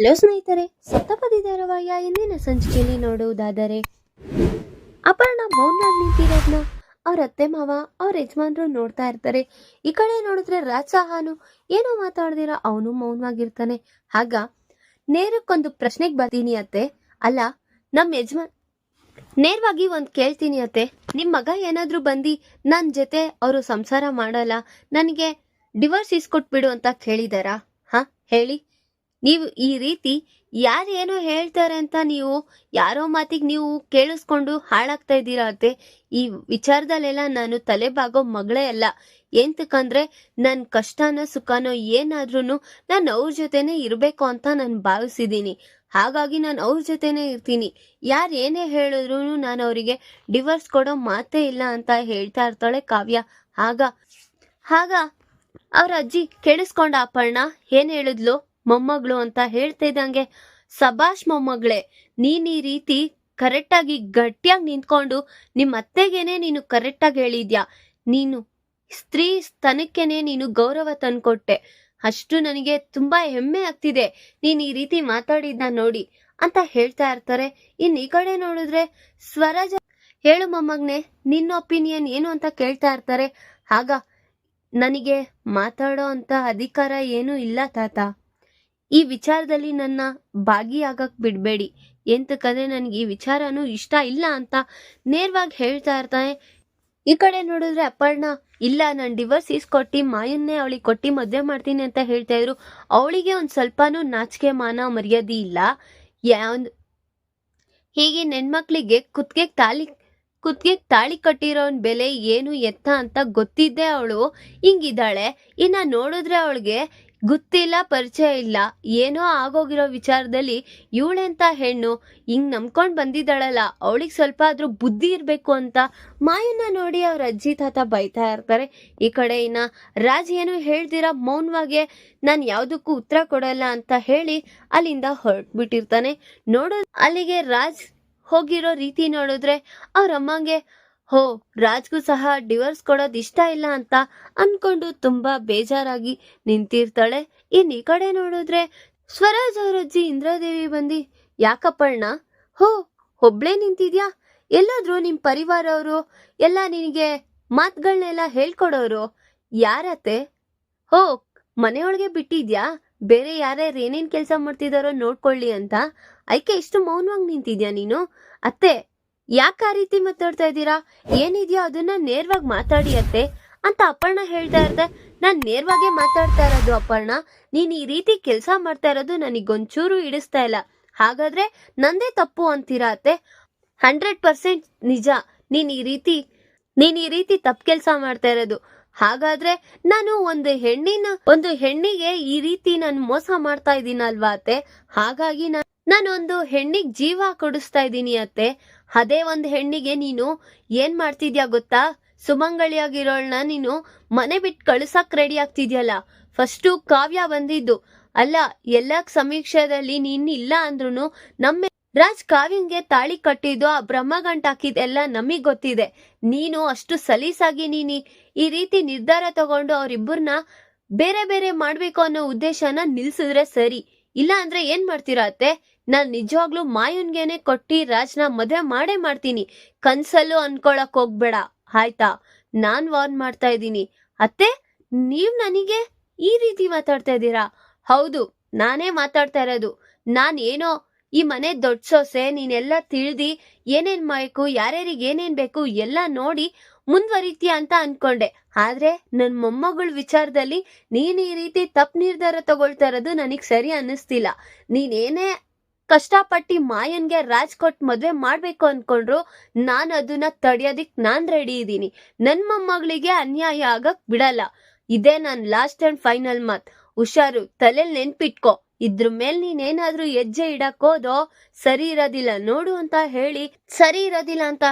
Hello ಸ್ನೇಹಿತರೆ ಸಪ್ತಪದಿ ಧಾರಾವಾಹಿಯ ಇಂದಿನ ಸಂಚಿಕೆಯಲ್ಲಿ ನೋಡುವುದಾದರೆ, ಅಪರ್ಣ ಮೌನ ನಿಂತಿರೋದ್ನ ಅವ್ರ ಅತ್ತೆ ಮಾವ, ಅವ್ರ ಯಜಮಾನ್ರು ನೋಡ್ತಾ ಇರ್ತಾರೆ. ಈ ಕಡೆ ನೋಡಿದ್ರೆ ರಾಜ್ ಸಹಾನು ಏನೋ ಮಾತಾಡ್ದಿರ ಅವನು ಮೌನವಾಗಿರ್ತಾನೆ. ಆಗ ನೇರಕ್ಕೊಂದು ಪ್ರಶ್ನೆಗೆ ಬರ್ತೀನಿ ಅತ್ತೆ. ಅಲ್ಲ ನಮ್ಮ ಯಜಮಾನ್ ನೇರವಾಗಿ ಒಂದು ಕೇಳ್ತೀನಿ ಅತ್ತೆ. ನಿಮ್ಮ ಮಗ ಏನಾದರೂ ಬಂದು ನನ್ನ ಜೊತೆ ಅವರು ಸಂಸಾರ ಮಾಡಲ್ಲ, ನನಗೆ ಡಿವೋರ್ಸ್ ಇಸ್ಕೊಟ್ಬಿಡು ಅಂತ ಕೇಳಿದಾರಾ? ಹಾ, ಹೇಳಿ. ನೀವು ಈ ರೀತಿ ಯಾರೇನೋ ಹೇಳ್ತಾರೆ ಅಂತ ನೀವು ಯಾರೋ ಮಾತಿಗೆ ನೀವು ಕೇಳಿಸ್ಕೊಂಡು ಹಾಳಾಗ್ತಾ ಇದ್ದೀರಾ ಅತ್ತೆ? ಈ ವಿಚಾರದಲ್ಲೆಲ್ಲ ನಾನು ತಲೆ ಬಾಗೋ ಮಗಳೇ ಅಲ್ಲ. ಎಂತಕ್ಕಂದ್ರೆ ನನ್ನ ಕಷ್ಟನೋ ಸುಖನೋ ಏನಾದ್ರೂ ನಾನು ಅವ್ರ ಜೊತೆನೇ ಇರಬೇಕು ಅಂತ ನಾನು ಭಾವಿಸಿದ್ದೀನಿ. ಹಾಗಾಗಿ ನಾನು ಅವ್ರ ಜೊತೆನೇ ಇರ್ತೀನಿ. ಯಾರು ಏನೇ ಹೇಳಿದ್ರು ನಾನು ಅವರಿಗೆ ಡಿವೋರ್ಸ್ ಕೊಡೋ ಮಾತೇ ಇಲ್ಲ ಅಂತ ಹೇಳ್ತಾ ಇರ್ತಾಳೆ ಕಾವ್ಯ. ಆಗ ಆಗ ಅವ್ರ ಅಜ್ಜಿ ಕೇಳಿಸ್ಕೊಂಡ ಅಪರ್ಣ ಏನ್ ಹೇಳಿದ್ಲು? ಮೊಮ್ಮಗಳು ಅಂತ ಹೇಳ್ತಾ ಇದ್ದಂಗೆ ಸಬಾಷ್ ಮೊಮ್ಮಗಳೇ, ನೀನ್ ಈ ರೀತಿ ಕರೆಕ್ಟಾಗಿ ಗಟ್ಟಿಯಾಗಿ ನಿಂತ್ಕೊಂಡು ನಿಮ್ಮ ಅತ್ತೆಗೇನೆ ನೀನು ಕರೆಕ್ಟಾಗಿ ಹೇಳಿದ್ಯಾ? ನೀನು ಸ್ತ್ರೀ ಸ್ತನಕ್ಕೇನೆ ನೀನು ಗೌರವ ತಂದ್ಕೊಟ್ಟೆ. ಅಷ್ಟು ನನಗೆ ತುಂಬಾ ಹೆಮ್ಮೆ ಆಗ್ತಿದೆ. ನೀನ್ ಈ ರೀತಿ ಮಾತಾಡಿದ್ನ ನೋಡಿ ಅಂತ ಹೇಳ್ತಾ ಇರ್ತಾರೆ. ಇನ್ ಈ ಕಡೆ ನೋಡಿದ್ರೆ ಸ್ವರಾಜ ಹೇಳು ಮೊಮ್ಮಗ್ನೆ, ನಿನ್ನ ಒಪಿನಿಯನ್ ಏನು ಅಂತ ಕೇಳ್ತಾ ಇರ್ತಾರೆ. ಆಗ ನನಗೆ ಮಾತಾಡೋ ಅಂತ ಅಧಿಕಾರ ಏನೂ ಇಲ್ಲ ತಾತ. ಈ ವಿಚಾರದಲ್ಲಿ ನನ್ನ ಭಾಗಿಯಾಗಕ್ಕೆ ಬಿಡಬೇಡಿ. ಎಂತಕ್ಕಂದ್ರೆ ನನಗೆ ಈ ವಿಚಾರನೂ ಇಷ್ಟ ಇಲ್ಲ ಅಂತ ನೇರವಾಗಿ ಹೇಳ್ತಾ ಇರ್ತಾನೆ. ಈ ಕಡೆ ನೋಡಿದ್ರೆ ಅಪ್ಪಣ್ಣ ಇಲ್ಲ, ನಾನು ಈಸ್ ಇಸ್ಕೊಟ್ಟು ಮಾಯನ್ನೇ ಅವಳಿಗೆ ಕೊಟ್ಟು ಮದುವೆ ಮಾಡ್ತೀನಿ ಅಂತ ಹೇಳ್ತಾ ಇದ್ರು. ಅವಳಿಗೆ ಒಂದು ಸ್ವಲ್ಪನೂ ನಾಚಿಕೆ, ಮಾನ, ಮರ್ಯಾದೆ ಇಲ್ಲ. ಯಾವ್ದು ಹೀಗೆ ನೆನ್ಮಕ್ಳಿಗೆ ಕುತ್ತಿಗೆ ತಾಳಿ ಕುತ್ತಿಗೆ ತಾಳಿ ಕಟ್ಟಿರೋನ್ ಬೆಲೆ ಏನು ಎತ್ತ ಅಂತ ಗೊತ್ತಿದ್ದೆ ಅವಳು. ಹಿಂಗಿದ್ದಾಳೆ. ಇನ್ನ ನೋಡಿದ್ರೆ ಅವಳಿಗೆ ಗೊತ್ತಿಲ್ಲ, ಪರಿಚಯ ಇಲ್ಲ, ಏನೋ ಆಗೋಗಿರೋ ವಿಚಾರದಲ್ಲಿ ಇವಳೆಂತ ಹೆಣ್ಣು, ಹಿಂಗ್ ನಂಬ್ಕೊಂಡು ಬಂದಿದ್ದಾಳಲ್ಲ, ಅವಳಿಗೆ ಸ್ವಲ್ಪ ಆದ್ರೂ ಬುದ್ಧಿ ಇರಬೇಕು ಅಂತ ಮಾಯನ್ನ ನೋಡಿ ಅವ್ರ ಅಜ್ಜಿ ತಾತ ಬೈತಾ ಇರ್ತಾರೆ. ಈ ಕಡೆ ಇನ್ನ ರಾಜ್ ಏನು ಹೇಳ್ದಿರ ಮೌನವಾಗೆ, ನಾನು ಯಾವುದಕ್ಕೂ ಉತ್ತರ ಕೊಡಲ್ಲ ಅಂತ ಹೇಳಿ ಅಲ್ಲಿಂದ ಹೊರಟ್ಬಿಟ್ಟಿರ್ತಾನೆ. ನೋಡೋ ಅಲ್ಲಿಗೆ ರಾಜ್ ಹೋಗಿರೋ ರೀತಿ ನೋಡಿದ್ರೆ ಅವ್ರ ಅಮ್ಮಂಗೆ ಹೋ, ರಾಜ್ಗೂ ಸಹ ಡಿವೋರ್ಸ್ ಕೊಡೋದು ಇಷ್ಟ ಇಲ್ಲ ಅಂತ ಅನ್ಕೊಂಡು ತುಂಬಾ ಬೇಜಾರಾಗಿ ನಿಂತಿರ್ತಾಳೆ. ಇನ್ ಈ ಕಡೆ ನೋಡಿದ್ರೆ ಸ್ವರಾಜ್ ಅವರಜ್ಜಿ ಇಂದ್ರಾದೇವಿ ಬಂದು. ಯಾಕಪ್ಪಣ್ಣ? ಹೋ, ಒಬ್ಳೇ ನಿಂತಿದ್ಯಾ? ಎಲ್ಲಾದ್ರೂ ನಿಮ್ ಪರಿವಾರವರು ಎಲ್ಲ ನಿನಗೆ ಮಾತುಗಳನ್ನೆಲ್ಲ ಹೇಳ್ಕೊಡೋರು ಯಾರತ್ತೆ? ಹೋ, ಮನೆಯೊಳಗೆ ಬಿಟ್ಟಿದ್ಯಾ? ಬೇರೆ ಯಾರ್ಯಾರು ಏನೇನ್ ಕೆಲಸ ಮಾಡ್ತಿದಾರೋ ನೋಡ್ಕೊಳ್ಳಿ ಅಂತ. ಐಕೆ ಇಷ್ಟು ಮೌನವಾಗಿ ನಿಂತಿದ್ಯಾ ನೀನು? ಅತ್ತೆ ಯಾಕೆ ಆ ರೀತಿ ಮಾತಾಡ್ತಾ ಇದ್ದೀರಾ? ಏನಿದೆಯೋ? ಅದನ್ನ ನೇರವಾಗಿ ಮಾತಾಡಿ ಅತ್ತೆ ಅಂತ ಅಪರ್ಣ ಹೇಳ್ತಾ ಇರ್ತೆ ನಾನ್ ನೇರವಾಗೇ ಮಾತಾಡ್ತಾ ಇರೋದು ಅಪರ್ಣ. ನೀನ್ ಈ ರೀತಿ ಕೆಲಸ ಮಾಡ್ತಾ ಇರೋದು ನನಗೊಂಚೂರು ಇಡಿಸ್ತಾ ಇಲ್ಲ. ಹಾಗಾದ್ರೆ ನಂದೇ ತಪ್ಪು ಅಂತೀರಾ ಅತ್ತೆ? ಹಂಡ್ರೆಡ್ ಪರ್ಸೆಂಟ್ ನಿಜ. ನೀನ್ ಈ ರೀತಿ, ನೀನ್ ಈ ರೀತಿ ತಪ್ಪು ಕೆಲಸ ಮಾಡ್ತಾ ಇರೋದು. ಹಾಗಾದ್ರೆ ನಾನು ಒಂದು ಹೆಣ್ಣಿನ, ಒಂದು ಹೆಣ್ಣಿಗೆ ಈ ರೀತಿ ನಾನು ಮೋಸ ಮಾಡ್ತಾ ಇದ್ದೀನಲ್ವಾ ಅತ್ತೆ? ಹಾಗಾಗಿ ನಾನು ನಾನೊಂದು ಹೆಣ್ಣಿಗೆ ಜೀವ ಕೊಡಿಸ್ತಾ ಇದ್ದೀನಿ ಅತ್ತೆ. ಅದೇ ಒಂದು ಹೆಣ್ಣಿಗೆ ನೀನು ಏನ್ ಮಾಡ್ತಿದ್ಯಾ ಗೊತ್ತಾ? ಸುಮಂಗಳಿಯಾಗಿರೋಳ್ನ ನೀನು ಮನೆ ಬಿಟ್ಟು ಕಳ್ಸಕ್ ರೆಡಿ ಆಗ್ತಿದ್ಯಲ್ಲ? ಫಸ್ಟು ಕಾವ್ಯ ಬಂದಿದ್ದು. ಅಲ್ಲ, ಎಲ್ಲ ಸಮೀಕ್ಷೆದಲ್ಲಿ ನೀನ್ ಇಲ್ಲ ಅಂದ್ರೂ ನಮ್ಮ ರಾಜ್ ಕಾವ್ಯಂಗೆ ತಾಳಿ ಕಟ್ಟಿದ್ದು, ಆ ಬ್ರಹ್ಮಗಂಟ ಹಾಕಿದ್ದೆಲ್ಲ ನಮಗ್ ಗೊತ್ತಿದೆ. ನೀನು ಅಷ್ಟು ಸಲೀಸಾಗಿ ನೀನಿ ಈ ರೀತಿ ನಿರ್ಧಾರ ತಗೊಂಡು ಅವರಿಬ್ಬರನ್ನ ಬೇರೆ ಬೇರೆ ಮಾಡ್ಬೇಕು ಅನ್ನೋ ಉದ್ದೇಶನ ನಿಲ್ಸಿದ್ರೆ ಸರಿ. ಇಲ್ಲ ಅಂದ್ರೆ ಏನ್ ಮಾಡ್ತೀರಾ ಅತ್ತೆ? ನಾನ್ ನಿಜವಾಗ್ಲೂ ಮಾಯುನ್ಗೆನೆ ಕೊಟ್ಟಿ ರಾಜ್ನ ಮದುವೆ ಮಾಡೇ ಮಾಡ್ತೀನಿ. ಕನ್ಸಲ್ಲೂ ಅನ್ಕೊಳಕ್ ಹೋಗ್ಬೇಡ. ಆಯ್ತಾ? ನಾನ್ ವಾರ್ನ್ ಮಾಡ್ತಾ ಇದ್ದೀನಿ. ಅತ್ತೆ, ನೀವ್ ನನಗೆ ಈ ರೀತಿ ಮಾತಾಡ್ತಾ ಇದ್ದೀರಾ? ಹೌದು, ನಾನೇ ಮಾತಾಡ್ತಾ ಇರೋದು. ನಾನು ಏನೋ ಈ ಮನೆ ದೊಡ್ಡ ಸೊಸೆ, ನೀನೆಲ್ಲ ತಿಳಿದಿ ಏನೇನ್ ಬೇಕು ಯಾರ್ಯಾರಿಗೆ ಏನೇನ್ ಬೇಕು ಎಲ್ಲ ನೋಡಿ ಮುಂದುವರಿತೀಯ ಅಂತ ಅನ್ಕೊಂಡೆ. ಆದ್ರೆ ನನ್ ಮೊಮ್ಮಗಳ ವಿಚಾರದಲ್ಲಿ ನೀನ್ ಈ ರೀತಿ ತಪ್ಪು ನಿರ್ಧಾರ ತಗೊಳ್ತಾ ಇರೋದು ನನಗ್ ಸರಿ ಅನ್ನಿಸ್ತಿಲ್ಲ. ನೀನೇನೇ ಕಷ್ಟಪಟ್ಟಿ ಮಾಯನ್ಗೆ ರಾಜ್ ಕೊಟ್ ಮದ್ವೆ ಮಾಡ್ಬೇಕು ಅನ್ಕೊಂಡ್ರು ನಾನ್ ಅದನ್ನ ತಡೆಯೋದಿಕ್ ನಾನ್ ರೆಡಿ ಇದ್ದೀನಿ. ನನ್ ಮೊಮ್ಮಗಳಿಗೆ ಅನ್ಯಾಯ ಆಗಕ್ ಬಿಡಲ್ಲ. ಇದೇ ನನ್ ಲಾಸ್ಟ್ ಅಂಡ್ ಫೈನಲ್ ಮಾತ್. ಹುಷಾರು, ತಲೆಲ್ ನೆನ್ಪಿಟ್ಕೋ. ಇದ್ರ ಮೇಲೆ ನೀನೇನಾದ್ರೂ ಹೆಜ್ಜೆ ಇಡಕ್ ಹೋದೋ ಸರಿ ಇರೋದಿಲ್ಲ. ನೋಡು ಅಂತ ಹೇಳಿ, ಸರಿ ಇರೋದಿಲ್ಲ ಅಂತ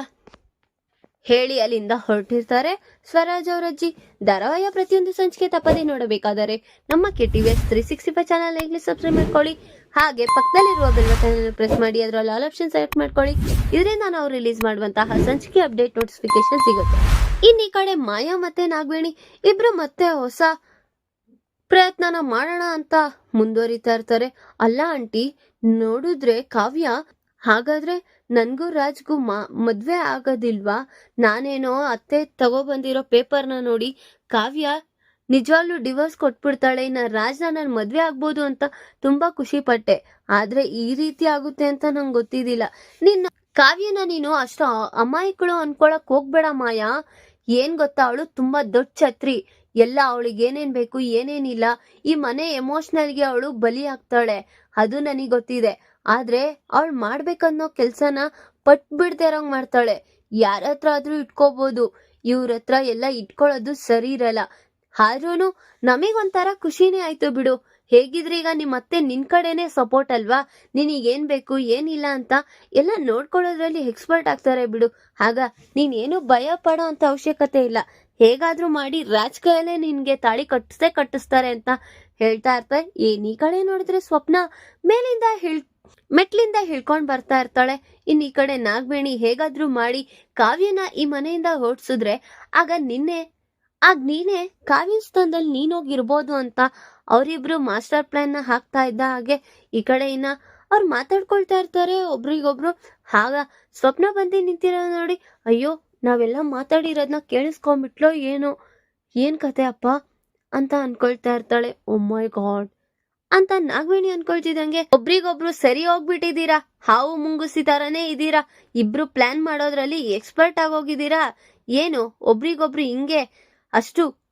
ಹೇಳಿ ಅಲ್ಲಿಂದ ಹೊರಟಿರ್ತಾರೆ ಸ್ವರಾಜ್ ಅವರಜ್ಜಿ ಧಾರಾವಾಹಿಯ ಪ್ರತಿಯೊಂದು ಸಂಚಿಕೆ ತಪ್ಪದೇ ನೋಡಬೇಕಾದರೆ ನಮ್ಮ K T S three sixty five channel subscribe ಮಾಡ್ಕೊಳ್ಳಿ. ಹಾಗೆ ಪಕ್ಕದಲ್ಲಿರುವ ಬೆಲ್ ಬಟನ್ ಪ್ರೆಸ್ ಮಾಡಿ, ಅದರಲ್ಲಿ ಆಲ್ ಆಪ್ಷನ್ ಸೆಲೆಕ್ಟ್ ಮಾಡ್ಕೊಳ್ಳಿ. ಇದರಿಂದ ನಾವು ರಿಲೀಸ್ ಮಾಡುವಂತಹ ಸಂಚಿಕೆ ಅಪ್ಡೇಟ್ ನೋಟಿಫಿಕೇಶನ್ ಸಿಗುತ್ತೆ. ಇನ್ನು ಕಡೆ ಮಾಯಾ ಮತ್ತೆ ನಾಗವೇಣಿ ಇಬ್ರು ಮತ್ತೆ ಹೊಸ ಪ್ರಯತ್ನನ ಮಾಡೋಣ ಅಂತ ಮುಂದುವರಿತಾ ಇರ್ತಾರೆ. ಅಲ್ಲ ಆಂಟಿ, ನೋಡಿದ್ರೆ ಕಾವ್ಯ, ಹಾಗಾದ್ರೆ ನನ್ಗೂ ರಾಜ್ಗೂ ಮಾ, ಮದ್ವೆ ಆಗೋದಿಲ್ವಾ? ನಾನೇನೋ ಅತ್ತೆ ತಗೊಬಂದಿರೋ ಪೇಪರ್ನ ನೋಡಿ ಕಾವ್ಯ ನಿಜವಾಗ್ಲೂ ಡಿವೋರ್ಸ್ ಕೊಟ್ಬಿಡ್ತಾಳೆ, ಇನ್ನ ರಾಜ್ನ ನಾನು ಮದ್ವೆ ಆಗ್ಬೋದು ಅಂತ ತುಂಬಾ ಖುಷಿ ಪಟ್ಟೆ ಆದ್ರೆ ಈ ರೀತಿ ಆಗುತ್ತೆ ಅಂತ ನಂಗೆ ಗೊತ್ತಿದ್ದಿಲ್ಲ. ನಿನ್ನ ಕಾವ್ಯನ ನೀನು ಅಷ್ಟು ಅಮಾಯಕಳು ಅನ್ಕೊಳಕ್ ಹೋಗ್ಬೇಡ ಮಾಯಾ. ಏನ್ ಗೊತ್ತಾ, ಅವಳು ತುಂಬಾ ದೊಡ್ಡ ಛತ್ರಿ. ಎಲ್ಲ ಅವಳಿಗೆ ಏನೇನ್ ಬೇಕು ಏನೇನಿಲ್ಲ ಈ ಮನೆ ಎಮೋಷನಲ್ಗೆ ಅವಳು ಬಲಿ ಆಗ್ತಾಳೆ. ಅದು ನನಗೆ ಗೊತ್ತಿದೆ. ಆದ್ರೆ ಅವಳು ಮಾಡ್ಬೇಕನ್ನೋ ಕೆಲ್ಸನ ಪಟ್ ಬಿಡ್ದೆ ಇರೋಂಗ್ ಮಾಡ್ತಾಳೆ. ಯಾರತ್ರ ಆದ್ರೂ ಇಟ್ಕೋಬಹುದು ಇವ್ರ ಹತ್ರ ಎಲ್ಲ ಇಟ್ಕೊಳ್ಳೋದು ಸರಿ ಇರಲ್ಲ. ಆದ್ರೂನು ನಮಗೊಂಥರ ಖುಷಿನೇ ಆಯ್ತು ಬಿಡು. ಹೇಗಿದ್ರೆ ಈಗ ನಿಮ್ಮ ಅತ್ತೆ ನಿನ್ ಕಡೆನೆ ಸಪೋರ್ಟ್ ಅಲ್ವಾ? ನಿನಗ್ ಏನ್ ಬೇಕು, ಏನಿಲ್ಲ ಅಂತ ಎಲ್ಲ ನೋಡ್ಕೊಳ್ಳೋದ್ರಲ್ಲಿ ಎಕ್ಸ್ಪರ್ಟ್ ಆಗ್ತಾರೆ ಬಿಡು. ಆಗ ನೀನೇನು ಭಯ ಪಡೋ ಅಂತ ಅವಶ್ಯಕತೆ ಇಲ್ಲ. ಹೇಗಾದ್ರೂ ಮಾಡಿ ರಾಜಕೀಯಲ್ಲೇ ನಿನ್ಗೆ ತಾಳಿ ಕಟ್ಟಿಸೇ ಕಟ್ಟಿಸ್ತಾರೆ ಅಂತ ಹೇಳ್ತಾ ಇರ್ತಾರೆ ಏನ್ ಈ ಕಡೆ ನೋಡಿದ್ರೆ ಸ್ವಪ್ನ ಮೇಲಿಂದ ಹೇಳ್, ಮೆಟ್ಲಿಂದ ಹೇಳ್ಕೊಂಡ್ ಬರ್ತಾ ಇರ್ತಾಳೆ. ಇನ್ ಈ ಕಡೆ ನಾಗವೇಣಿ ಹೇಗಾದ್ರೂ ಮಾಡಿ ಕಾವ್ಯನ ಈ ಮನೆಯಿಂದ ಓಡಿಸಿದ್ರೆ ಆಗ ನಿನ್ನೆ ಆಗ ನೀನೇ ಕಾವ್ಯ ಸ್ಥಾನದಲ್ಲಿ ನೀನೋಗಿರ್ಬೋದು ಅಂತ ಅವರಿಬ್ರು ಮಾಸ್ಟರ್ ಪ್ಲಾನ್ನ ಹಾಕ್ತಾ ಇದ್ದ ಹಾಗೆ ಈ ಕಡೆ ಇನ್ನ ಅವ್ರು ಮಾತಾಡ್ಕೊಳ್ತಾ ಇರ್ತಾರೆ. ಒಬ್ರಿಗೊಬ್ರು ಆಗ ಸ್ವಪ್ನ ಬಂದು ನಿಂತಿರೋ ನೋಡಿ, ಅಯ್ಯೋ, ನಾವೆಲ್ಲ ಮಾತಾಡಿರೋದನ್ನ ಕೇಳಿಸ್ಕೊಂಡ್ಬಿಟ್ಲೋ ಏನು, ಏನ್ ಕತೆ ಅಪ್ಪ? ಅಂತ ಅನ್ಕೊಳ್ತಾ ಇರ್ತಾಳೆ. "Oh ಓ ಮೈ ಗಾಡ್ ಅಂತ ನಾಗವೇಣಿ ಅನ್ಕೊಳ್ತಿದಂಗೆ ಒಬ್ರಿಗೊಬ್ರು ಸರಿ ಹೋಗ್ಬಿಟ್ಟಿದ್ದೀರಾ? ಹಾವು ಮುಂಗುಸಿ ತರನೇ ಇದೀರಾ ಇಬ್ರು ಪ್ಲಾನ್ ಮಾಡೋದ್ರಲ್ಲಿ ಎಕ್ಸ್ಪರ್ಟ್ ಆಗೋಗಿದ್ದೀರಾ? ಏನು, ಒಬ್ರಿಗೊಬ್ರು ಹಿಂಗೆ ಅಷ್ಟು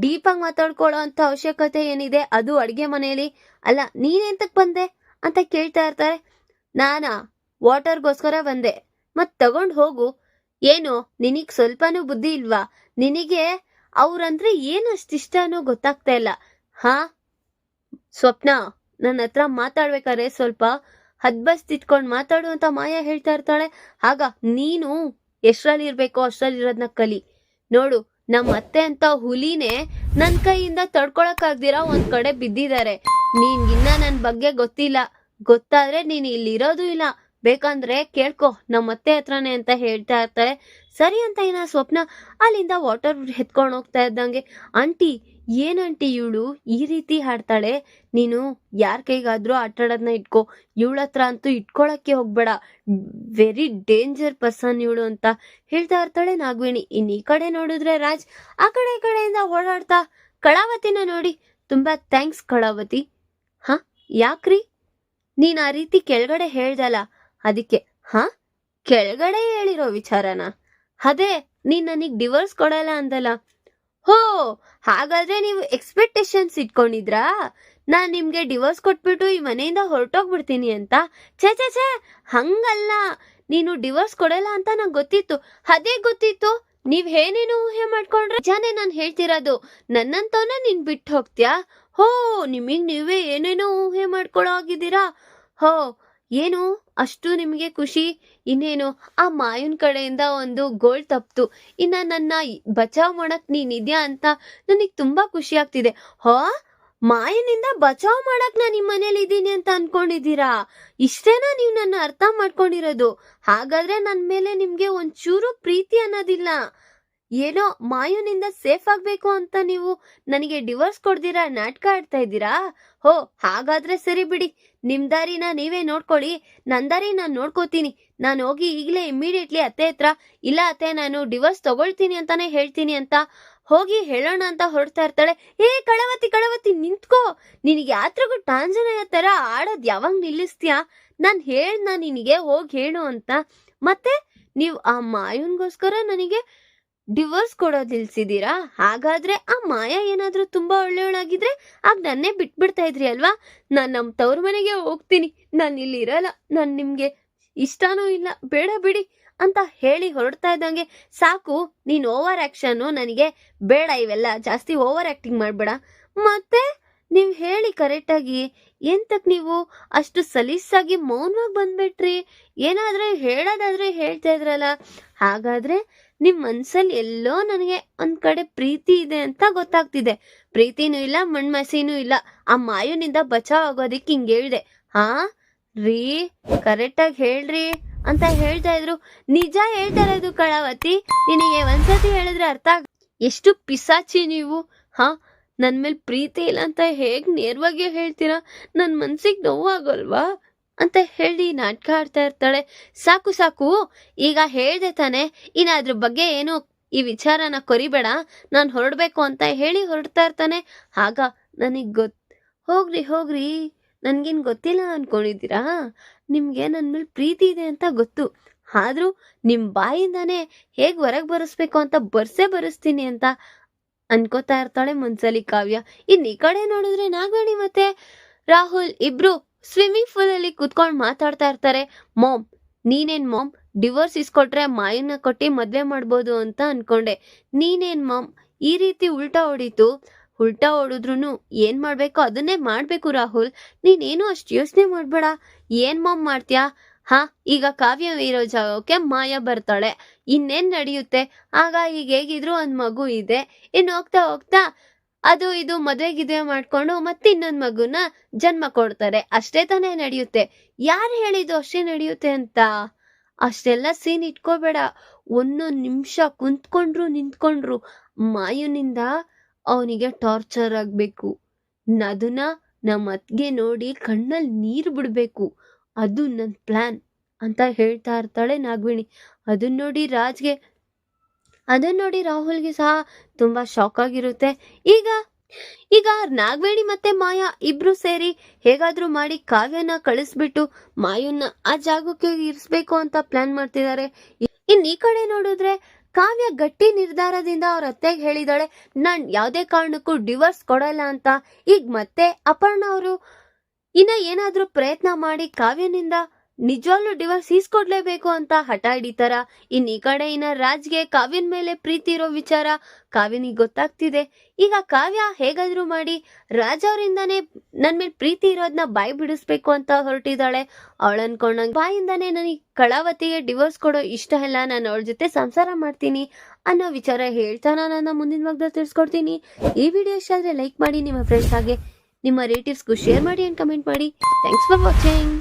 ಡೀಪಾಗಿ ಮಾತಾಡ್ಕೊಳ್ಳೋ ಅಂತ ಅವಶ್ಯಕತೆ ಏನಿದೆ? ಅದು ಅಡುಗೆ ಮನೆಯಲ್ಲಿ? ಅಲ್ಲ ನೀನೆಂತಕ್ಕೆ ಬಂದೆ ಅಂತ ಕೇಳ್ತಾ ಇರ್ತಾರೆ. ನಾನಾ, ವಾಟರ್ಗೋಸ್ಕರ ಬಂದೆ. ಮತ್ತೆ ತಗೊಂಡು ಹೋಗು. ಏನು, ನಿನಗ್ ಸ್ವಲ್ಪನೂ ಬುದ್ಧಿ ಇಲ್ವಾ? ನಿನಗೆ ಅವ್ರಂದ್ರೆ ಏನು ಅಷ್ಟಿಷ್ಟನೋ ಗೊತ್ತಾಗ್ತಾ ಇಲ್ಲ. ಹಾ? ಸ್ವಪ್ನ ನನ್ನ ಹತ್ರ ಮಾತಾಡ್ಬೇಕಾದ್ರೆ ಸ್ವಲ್ಪ ಹದ್ಬಸ್ ತಿಟ್ಕೊಂಡ್ ಮಾತಾಡು ಅಂತ ಮಾಯಾ ಹೇಳ್ತಾ ಇರ್ತಾಳೆ. ಆಗ ನೀನು ಎಷ್ಟರಲ್ಲಿ ಇರಬೇಕೋ ಅಷ್ಟರಲ್ಲಿ ಇರೋದ್ನ ಕಲಿ. ನೋಡು ನಮ್ಮ ಅತ್ತೆ ಅಂತ ಹುಲಿನೇ ನನ್ ಕೈಯಿಂದ ತಡ್ಕೊಳಕ್ಕಾಗ್ದಿರ ಒಂದ್ ಕಡೆ ಬಿದ್ದಿದ್ದಾರೆ ನಿನ್ಗಿನ್ನ ನನ್ ಬಗ್ಗೆ ಗೊತ್ತಿಲ್ಲ. ಗೊತ್ತಾದ್ರೆ ನೀನ್ ಇಲ್ಲಿರೋದು ಇಲ್ಲ. ಬೇಕಂದ್ರೆ ಕೇಳ್ಕೊ. ನಮ್ಮ ಅತ್ತೆ ಹತ್ರನೇ ಅಂತ ಹೇಳ್ತಾ ಇರ್ತಾರೆ. ಸರಿ ಅಂತ ಏನ ಸ್ವಪ್ನ ಅಲ್ಲಿಂದ ವಾಟರ್ ಎತ್ಕೊಂಡು ಹೋಗ್ತಾ ಇದ್ದಂಗೆ. ಆಂಟಿ ಏನ್ ಆಂಟಿ ಇವಳು? ಈ ರೀತಿ ಹಾಡ್ತಾಳೆ? ನೀನು ಯಾರ ಕೈಗಾದ್ರೂ ಆಟಾಡೋದನ್ನ ಇಟ್ಕೋ. ಇವಳ ಹತ್ರ ಅಂತೂ ಇಟ್ಕೊಳಕ್ಕೆ ಹೋಗ್ಬೇಡ. ವೆರಿ ಡೇಂಜರ್ ಪರ್ಸನ್ ಇವಳು ಅಂತ ಹೇಳ್ತಾ ಇರ್ತಾಳೆ ನಾಗವೇಣಿ. ಇನ್ ಈ ಕಡೆ ನೋಡಿದ್ರೆ ರಾಜ್ ಆ ಕಡೆ ಈ ಕಡೆಯಿಂದ ಓಡಾಡ್ತಾ ಕಳಾವತಿನ ನೋಡಿ. ತುಂಬಾ ಥ್ಯಾಂಕ್ಸ್ ಕಳಾವತಿ. ಹಾ? ಯಾಕ್ರಿ? ನೀನ್ ಆ ರೀತಿ ಕೆಳಗಡೆ ಹೇಳ್ದಲ್ಲ. ಅದಕ್ಕೆ, ಹಾ? ಕೆಳಗಡೆ ಹೇಳಿರೋ ವಿಚಾರನ? ಅದೇ, ನೀನ್ ನನಗ್ ಡಿವೋರ್ಸ್ ಕೊಡಲ್ಲ ಅಂದಲ್ಲ. ಹೋ ಹಾಗಾದ್ರೆ ನೀವು ಎಕ್ಸ್ಪೆಕ್ಟೇಷನ್ಸ್ ಇಟ್ಕೊಂಡಿದ್ರಾ? ನಾನು ನಿಮ್ಗೆ ಡಿವೋರ್ಸ್ ಕೊಟ್ಬಿಟ್ಟು ಈ ಮನೆಯಿಂದ ಹೊರಟೋಗ್ಬಿಡ್ತೀನಿ ಅಂತ. ಛೇ ಛೇ ಛೇ, ಹಂಗಲ್ಲ. ನೀನು ಡಿವೋರ್ಸ್ ಕೊಡಲ್ಲ ಅಂತ ನಂಗೆ ಗೊತ್ತಿತ್ತು. ಅದೇ ಗೊತ್ತಿತ್ತು. ನೀವ್ ಏನೇನು ಊಹೆ ಮಾಡ್ಕೊಂಡ್ರೆ? ಜಾನೆ ನಾನು ಹೇಳ್ತಿರೋದು ನನ್ನಂತವನ್ನ ನೀನ್ ಬಿಟ್ಟು ಹೋಗ್ತೀಯಾ? ಹೋ, ನಿಮಗ್ ನೀವೇ ಏನೇನೋ ಊಹೆ ಮಾಡ್ಕೊಳ್ಳೋ ಆಗಿದ್ದೀರಾ ಹೋ ಏನು? ಅಷ್ಟು ನಿಮಗೆ ಖುಷಿ? ಇನ್ನೇನು? ಆ ಮಾಯನ್ ಕಡೆಯಿಂದ ಒಂದು ಗೋಲ್ಡ್ ತಪ್ತು. ಇನ್ನ ನನ್ನ ಬಚಾವ್ ಮಾಡಕ್ ನೀನಿದ್ಯಾ ಅಂತ ನನಗೆ ತುಂಬಾ ಖುಷಿ ಆಗ್ತಿದೆ. ಹಾ? ಮಾಯನಿಂದ ಬಚಾವ್ ಮಾಡಕ್ ನಾನು ನಿಮ್ಮ ಮನೇಲಿ ಇದ್ದೀನಿ ಅಂತ ಅನ್ಕೊಂಡಿದ್ದೀರಾ? ಇಷ್ಟೇನಾ ನೀವು ನನ್ನ ಅರ್ಥ ಮಾಡ್ಕೊಂಡಿರೋದು? ಹಾಗಾದ್ರೆ ನನ್ನ ಮೇಲೆ ನಿಮ್ಗೆ ಒಂಚೂರು ಪ್ರೀತಿ ಅನ್ನೋದಿಲ್ಲ. ಏನೋ ಮಾಯುನಿಂದ ಸೇಫ್ ಆಗ್ಬೇಕು ಅಂತ ನೀವು ನನಗೆ ಡಿವೋರ್ಸ್ ಕೊಡ್ದಿರಾ, ನಾಟಕ ಆಡ್ತಾ ಇದ್ದೀರಾ? ಹೋ, ಹಾಗಾದ್ರೆ ಸರಿ ಬಿಡಿ. ನಿಮ್ ದಾರಿನ ನೀವೇ ನೋಡ್ಕೊಳ್ಳಿ ನನ್ನ ದಾರಿ ನಾನು ನೋಡ್ಕೋತೀನಿ. ನಾನು ಹೋಗಿ ಈಗಲೇ ಇಮಿಡಿಯೇಟ್ಲಿ ಅತ್ತೆ ಹತ್ರ, ಇಲ್ಲ ಅತ್ತೆ, ನಾನು ಡಿವೋರ್ಸ್ ತಗೊಳ್ತೀನಿ ಅಂತಾನೆ ಹೇಳ್ತೀನಿ ಅಂತ ಹೋಗಿ ಹೇಳೋಣ ಅಂತ ಹೊರಡ್ತಾ ಇರ್ತಾಳೆ. ಏ, ಕಳವತಿ ಕಳವತಿ, ನಿಂತ್ಕೋ. ನಿನಗೆ ಯಾತ್ರಗೂ ಟಾಂಜನಯ ತರ ಆಡೋದ್ ಯಾವಾಗ ನಿಲ್ಲಿಸ್ತೀಯಾ? ನಾನ್ ಹೇಳ್ದ, ನಿನಗೆ ಹೋಗಿ ಹೇಳು ಅಂತ. ಮತ್ತೆ, ನೀವು ಆ ಮಾಯನ್ಗೋಸ್ಕರ ನನಗೆ ಡಿವೋರ್ಸ್ ಕೊಡೋದು ನಿಲ್ಸಿದೀರಾ? ಹಾಗಾದ್ರೆ ಆ ಮಾಯಾ ಏನಾದ್ರೂ ತುಂಬಾ ಒಳ್ಳೆಯವಳಾಗಿದ್ರೆ ಆಗ ನನ್ನೇ ಬಿಟ್ಬಿಡ್ತಾ ಇದ್ರಿ ಅಲ್ವಾ? ನಾನ್ ನಮ್ ತವ್ರ ಮನೆಗೆ ಹೋಗ್ತೀನಿ. ನಾನು ಇಲ್ಲಿ ಇರಲ್ಲ. ನಾನ್ ನಿಮ್ಗೆ ಇಷ್ಟನೂ ಇಲ್ಲ. ಬೇಡ ಬಿಡಿ ಅಂತ ಹೇಳಿ ಹೊರಡ್ತಾ ಇದ್ದಂಗೆ ಸಾಕು, ನೀನ್ ಓವರ್ ಆಕ್ಷನ್ ನನಗೆ ಬೇಡ. ಇವೆಲ್ಲ ಜಾಸ್ತಿ ಓವರ್ ಆಕ್ಟಿಂಗ್ ಮಾಡ್ಬೇಡ. ಮತ್ತೆ ನೀವ್ ಹೇಳಿ ಕರೆಕ್ಟಾಗಿ ಎಂತಕ್ಕೆ ನೀವು ಅಷ್ಟು ಸಲೀಸಾಗಿ ಮೌನವಾಗಿ ಬಂದ್ಬಿಟ್ರಿ? ಏನಾದ್ರೆ ಹೇಳೋದಾದ್ರೆ ಹೇಳ್ತಾ ಇದ್ರಲ್ಲ. ಹಾಗಾದ್ರೆ ನಿಮ್ ಮನ್ಸಲ್ಲಿ ಎಲ್ಲೋ ನನಗೆ ಒಂದ್ ಕಡೆ ಪ್ರೀತಿ ಇದೆ ಅಂತ ಗೊತ್ತಾಗ್ತಿದೆ. ಪ್ರೀತಿನೂ ಇಲ್ಲ, ಮಣ್ಮಸಿನೂ ಇಲ್ಲ. ಆ ಮಾಯುನಿಂದ ಬಚಾವ್ ಆಗೋದಿಕ್ ಹಿಂಗ್ ಹೇಳ್ದೆ. ಹಾ? ರೀ, ಕರೆಕ್ಟಾಗಿ ಹೇಳ್ರಿ ಅಂತ ಹೇಳ್ತಾ ಇದ್ರು. ನಿಜ ಹೇಳ್ತಾ ಇರೋದು ಕಳಾವತಿ, ನಿನಗೆ ಒಂದ್ಸತಿ ಹೇಳಿದ್ರೆ ಅರ್ಥ ಆಗ, ಎಷ್ಟು ಪಿಸಾಚಿ ನೀವು. ಹಾ? ನನ್ ಮೇಲೆ ಪ್ರೀತಿ ಇಲ್ಲ ಅಂತ ಹೇಗ್ ನೇರವಾಗಿ ಹೇಳ್ತೀರಾ? ನನ್ ಮನ್ಸಿಗೆ ನೋವಾಗಲ್ವಾ? ಅಂತ ಹೇಳಿ ನಾಟಕ ಆಡ್ತಾ ಇರ್ತಾಳೆ. ಸಾಕು ಸಾಕು. ಈಗ ಹೇಳ್ದೆ ತಾನೆ ಇನ್ನು ಅದ್ರ ಬಗ್ಗೆ ಏನು ಈ ವಿಚಾರನ ಕೊರಿಬೇಡ. ನಾನು ಹೊರಡಬೇಕು ಅಂತ ಹೇಳಿ ಹೊರಡ್ತಾ ಇರ್ತಾನೆ. ಆಗ ನನಗೆ ಗೊತ್, ಹೋಗ್ರಿ ಹೋಗ್ರಿ. ನನಗೇನು ಗೊತ್ತಿಲ್ಲ ಅನ್ಕೊಂಡಿದ್ದೀರಾ? ನಿಮಗೆ ನನ್ನ ಮೇಲೆ ಪ್ರೀತಿ ಇದೆ ಅಂತ ಗೊತ್ತು. ಆದರೂ ನಿಮ್ಮ ಬಾಯಿಂದಾನೇ ಹೇಗೆ ಹೊರಗೆ ಬರೆಸ್ಬೇಕು ಅಂತ ಬರ್ಸೇ ಬರೆಸ್ತೀನಿ ಅಂತ ಅನ್ಕೋತಾ ಇರ್ತಾಳೆ ಮನ್ಸಲ್ಲಿ ಕಾವ್ಯ. ಇನ್ನು ಈ ಕಡೆ ನೋಡಿದ್ರೆ ನಾಗವೇಣಿ ಮತ್ತೆ ರಾಹುಲ್ ಇಬ್ರು ಸ್ವಿಮ್ಮಿಂಗ್ ಪೂಲ್ ಅಲ್ಲಿ ಕುತ್ಕೊಂಡು ಮಾತಾಡ್ತಾ ಇರ್ತಾರೆ. ಮಾಮ್, ನೀನೇನ್ ಮಾಮ್? ಡಿವೋರ್ಸ್ ಇಸ್ಕೊಟ್ರೆ ಮಾಯನ್ನ ಕೊಟ್ಟಿ ಮದ್ವೆ ಮಾಡ್ಬೋದು ಅಂತ ಅನ್ಕೊಂಡೆ. ನೀನೇನ್ ಮಾಮ್? ಈ ರೀತಿ ಉಲ್ಟಾ ಹೊಡೀತು. ಉಲ್ಟಾ ಹೊಡಿದ್ರು ಏನ್ ಮಾಡ್ಬೇಕು? ಅದನ್ನೇ ಮಾಡ್ಬೇಕು ರಾಹುಲ್. ನೀನೇನು ಅಷ್ಟು ಯೋಚನೆ ಮಾಡ್ಬೇಡ. ಏನ್ ಮಾಮ್ ಮಾಡ್ತೀಯಾ? ಹಾ, ಈಗ ಕಾವ್ಯ ಇರೋ ಜಾಗಕ್ಕೆ ಮಾಯ ಬರ್ತಾಳೆ. ಇನ್ನೇನ್ ನಡೆಯುತ್ತೆ? ಆಗ ಈಗ ಹೇಗಿದ್ರು ಒಂದ್ ಮಗು ಇದೆ. ಇನ್ ಹೋಗ್ತಾ ಹೋಗ್ತಾ ಅದು ಇದು ಮದುವೆ ಗಿದ್ವೆ ಮಾಡ್ಕೊಂಡು ಮತ್ತೆ ಇನ್ನೊಂದ್ ಮಗುನ ಜನ್ಮ ಕೊಡ್ತಾರೆ. ಅಷ್ಟೇ ತಾನೇ ನಡೆಯುತ್ತೆ. ಯಾರು ಹೇಳಿದ್ದು ಅಷ್ಟೇ ನಡೆಯುತ್ತೆ ಅಂತ? ಅಷ್ಟೆಲ್ಲ ಸೀನ್ ಇಟ್ಕೋಬೇಡ. ಒಂದೊಂದು ನಿಮಿಷ ಕುಂತ್ಕೊಂಡ್ರು, ನಿಂತ್ಕೊಂಡ್ರು ಮಾಯುನಿಂದ ಅವನಿಗೆ ಟಾರ್ಚರ್ ಆಗ್ಬೇಕು. ಅದನ್ನ ನಮ್ಮ ಅತ್ಗೆ ನೋಡಿ ಕಣ್ಣಲ್ಲಿ ನೀರು ಬಿಡಬೇಕು. ಅದು ನನ್ನ ಪ್ಲಾನ್ ಅಂತ ಹೇಳ್ತಾ ಇರ್ತಾಳೆ ನಾಗವೇಣಿ. ಅದನ್ನ ನೋಡಿ ರಾಜ್ಗೆ ಅದನ್ನ ನೋಡಿ ರಾಹುಲ್ಗೆ ಸಹ ತುಂಬಾ ಶಾಕ್ ಆಗಿರುತ್ತೆ. ಈಗ ಈಗ ನಾಗವೇಣಿ ಮತ್ತೆ ಮಾಯಾ ಇಬ್ರು ಸೇರಿ ಹೇಗಾದ್ರೂ ಮಾಡಿ ಕಾವ್ಯನ ಕಳಿಸ್ಬಿಟ್ಟು ಮಾಯನ್ನ ಆ ಜಾಗಕ್ಕೆ ಇರಿಸ್ಬೇಕು ಅಂತ ಪ್ಲಾನ್ ಮಾಡ್ತಿದ್ದಾರೆ ಇನ್ ಈ ಕಡೆ ನೋಡಿದ್ರೆ ಕಾವ್ಯ ಗಟ್ಟಿ ನಿರ್ಧಾರದಿಂದ ಅವ್ರ ಅತ್ತೆಗೆ ಹೇಳಿದಾಳೆ, ನಾನ್ ಯಾವ್ದೇ ಕಾರಣಕ್ಕೂ ಡಿವೋರ್ಸ್ ಕೊಡಲ್ಲ ಅಂತ. ಈಗ ಮತ್ತೆ ಅಪರ್ಣ ಅವರು ಇನ್ನ ಏನಾದ್ರೂ ಪ್ರಯತ್ನ ಮಾಡಿ ಕಾವ್ಯನಿಂದ ನಿಜವಾಗ್ಲೂ ಡಿವೋರ್ಸ್ ಈಸ್ಕೊಡ್ಲೇಬೇಕು ಅಂತ ಹಠ ಹಿಡಿತಾರ? ಇನ್ ಈ ಕಡೆ ಇನ್ನ ರಾಜ್ಗೆ ಕಾವ್ಯನ್ ಮೇಲೆ ಪ್ರೀತಿ ಇರೋ ವಿಚಾರ ಕಾವ್ಯನಿಗೆ ಗೊತ್ತಾಗ್ತಿದೆ. ಈಗ ಕಾವ್ಯ ಹೇಗಾದ್ರೂ ಮಾಡಿ ರಾಜ್ ಅವರಿಂದಾನೇ ನನ್ ಮೇಲೆ ಪ್ರೀತಿ ಇರೋದನ್ನ ಬಾಯಿ ಬಿಡಿಸ್ಬೇಕು ಅಂತ ಹೊರಟಿದ್ದಾಳೆ ಅವಳು ಅನ್ಕೊಂಡಂಗೆ ಬಾಯಿಂದಾನೇ ನನಗೆ ಕಳಾವತಿಗೆ ಡಿವೋರ್ಸ್ ಕೊಡೋ ಇಷ್ಟ ಇಲ್ಲ. ನಾನು ಅವಳ ಜೊತೆ ಸಂಸಾರ ಮಾಡ್ತೀನಿ ಅನ್ನೋ ವಿಚಾರ ಹೇಳ್ತಾನ ನಾನು ಮುಂದಿನ ಭಾಗದಲ್ಲಿ ತಿಳಿಸ್ಕೊಡ್ತೀನಿ. ಈ ವಿಡಿಯೋ ಇಷ್ಟ ಆದರೆ ಲೈಕ್ ಮಾಡಿ, ನಿಮ್ಮ ಫ್ರೆಂಡ್ಸ್ ಹಾಗೆ ನಿಮ್ಮ ರಿಲೇಟಿವ್ಸ್ಗೂ ಶೇರ್ ಮಾಡಿ ಅಂಡ್ ಕಮೆಂಟ್ ಮಾಡಿ. Thanks for watching